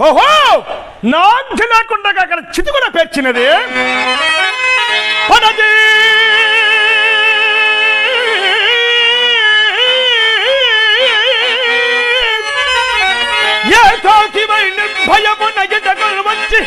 ఓహో! నాంటి లేకుండా అక్కడ చితి కూడా పేర్చినది. పడది ఏ నిర్భయమున ఎదగలు వచ్చి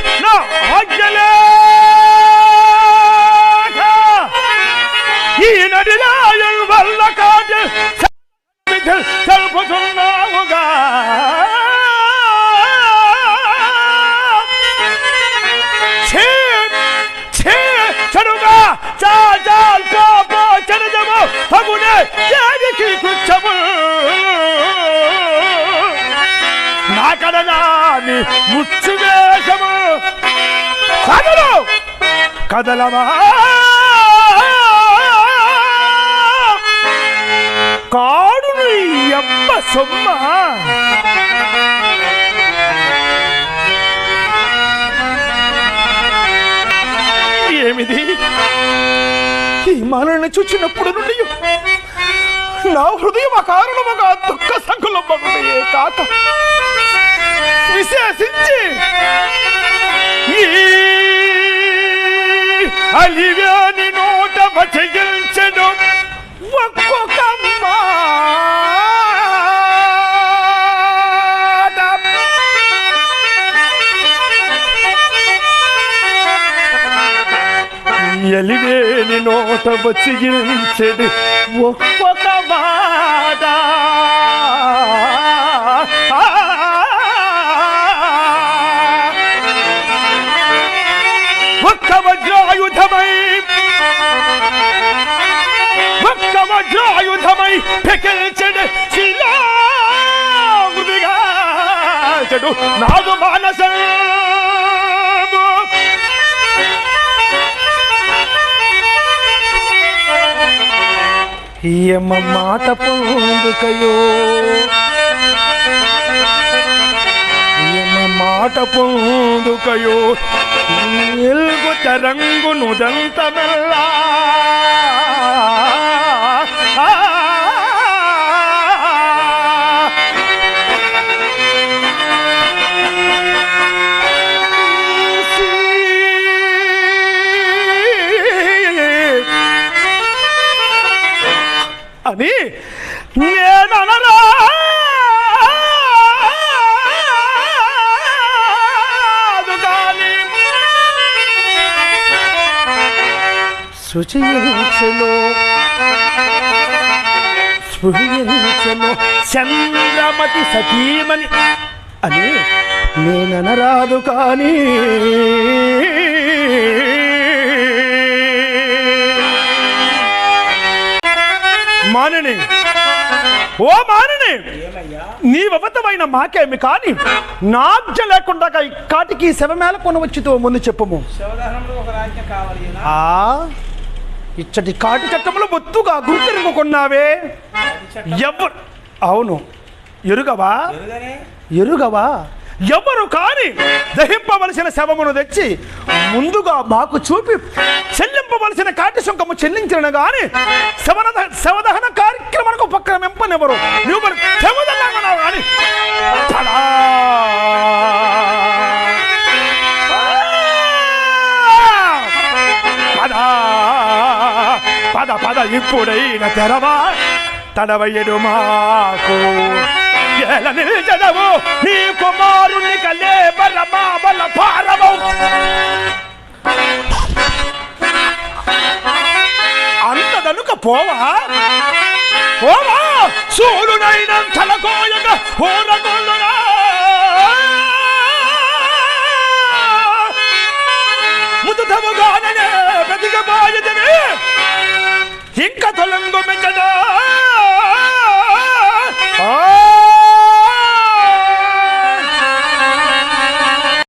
కడనాని ముచ్చువేషము కదలు! కదలమా? కాడు ఎప్ప సొమ్మ. ఏమిది? ఈ మనల్ని చూచినప్పుడు నుండి నా హృదయం అకారణముగా దుఃఖ సంకులమ్మగుండే కాక విశేషించి ఈ అలివ్యాని నోట భచయించడం ఒక్కొక్క మాట. ఎలివేని నోట వచ్చించెడు ఒక్కొక్క మాట. వజ్రాయుధమై ఒక్క వజ్రాయుధమై పెకిల్చెడు శిలామృతిగా చెడు నాదు మానస. ఏమ మాట పొందుకయో. ఏమ మాట పొందుకయో. 일곱 자랑고 노장 따말라. 아니 내 శుచించను స్పృహించను చంద్రమతి సతీమని అని నేననరాదు కానీ మానని ఓ మానని నీ వవతమైన మాకేమి కాని నాజ్య లేకుండా కాటికి శవమేల కొనవచ్చుతో ముందు చెప్పము. ఆ ఇచ్చటి కాటి చట్టములు బొత్తుగా గుర్తెరుగుకున్నావే ఎవరు అవును. ఎరుగవా? ఎరుగవా? ఎవరు కాని దహింపవలసిన శవమును తెచ్చి ముందుగా మాకు చూపి చెల్లింపవలసిన కాటి సుంకము చెల్లించిన గాని శవన శవదహన కార్యక్రమానికి ఉపక్రమింపనెవరు? నువ్వు మరి శవదహనమన్నావు గాని తలా! పద ఇప్పుడైన తెరవా తడవయ్యడు మాకు ఎలా నిల్చదవు నీ కుమారుని కలే బలమా బల భారము అంతదనుక పోవా? పోవా? సూర్యునైన తలకోయక హోరగొల్లునా ఇంక తొలంగు మెచ్చదా ఆ